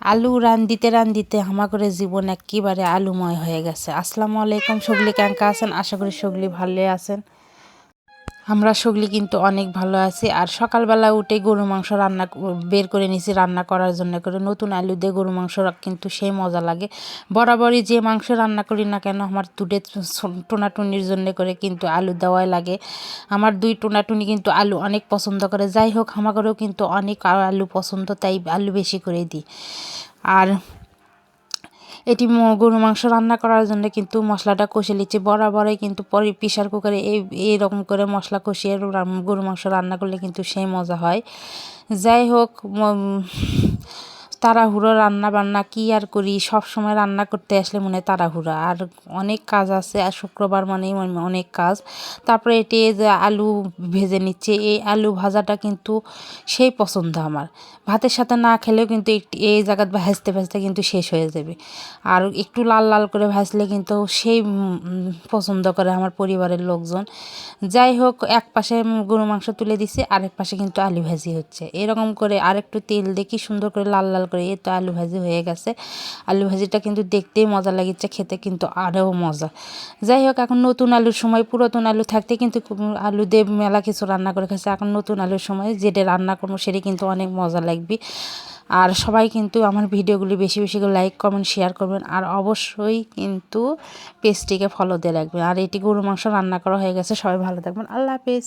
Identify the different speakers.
Speaker 1: আলু রান্দিতে রান্দিতে করে জীবন একেবারে আলুময় হয়ে গেছে। আসসালামু আলাইকুম, সগলি ক্যাঙ্কা আছেন? আশা করি সগলি ভালো আছেন। আমরা সগলি কিন্তু অনেক ভালো আছি। আর সকালবেলা উঠে গরু মাংস রান্না বের করে নিছি রান্না করার জন্য করে। নতুন আলু দিয়ে গরু মাংস কিন্তু সেই মজা লাগে। বরাবরই যে মাংস রান্না করি না কেন, আমার দুটে টোনাটুনির জন্য করে কিন্তু আলু দেওয়াই লাগে। আমার দুই টোনাটুনি কিন্তু আলু অনেক পছন্দ করে। যাই হোক আমাকেও কিন্তু অনেক আলু পছন্দ, তাই আলু বেশি করে দিই। আর এটি গরু মাংস রান্না করার জন্য কিন্তু মশলাটা কষে নিচ্ছি। বরাবরই কিন্তু পরে প্রেশার কুকারে এই এইরকম করে মশলা কষিয়ে গরু মাংস রান্না করলে কিন্তু সেই মজা হয়। যাই হোক তাড়াহুড়ো রান্না বান্না কী আর করি? সব সময় রান্না করতে আসলে মনে তাড়াহুড়ো। আর অনেক কাজ আছে, আর শুক্রবার মানেই অনেক কাজ। তারপরে এটি যে আলু ভেজে নিচ্ছে। এই আলু ভাজাটা কিন্তু সেই পছন্দ আমার। ভাতের সাথে না খেলেও কিন্তু এই জায়গায় ভাজতে ভাজতে কিন্তু শেষ হয়ে যাবে। আর একটু লাল লাল করে ভাজলে কিন্তু সেই পছন্দ করে আমার পরিবারের লোকজন। যাই হোক, এক পাশে গরু মাংস তুলে দিছে, আরেক পাশে কিন্তু আলু ভাজি হচ্ছে। এরকম করে আরেকটু তেল দেখি সুন্দর করে লাল লাল করে, এই তো আলু ভাজি হয়ে গেছে। আলু ভাজিটা কিন্তু দেখতেই মজা লাগছে খেতে কিন্তু আরও মজা। যাই হোক, এখন নতুন আলুর সময়, পুরাতন আলু থাকতে কিন্তু আলু দিয়ে মেলা কিছু রান্না করে খাচ্ছে। এখন নতুন আলুর সময় যেটা রান্না করব সেটা কিন্তু অনেক মজা লাগবে। আর সবাই কিন্তু আমার ভিডিওগুলি বেশি বেশি করে লাইক কমেন্ট শেয়ার করবেন। আর অবশ্যই কিন্তু পেজটিকে ফলো দিয়ে রাখবেন। আর এটি গরু মাংস রান্না করা হয়ে গেছে। সবাই ভালো থাকবেন। আল্লাহ হাফেজ।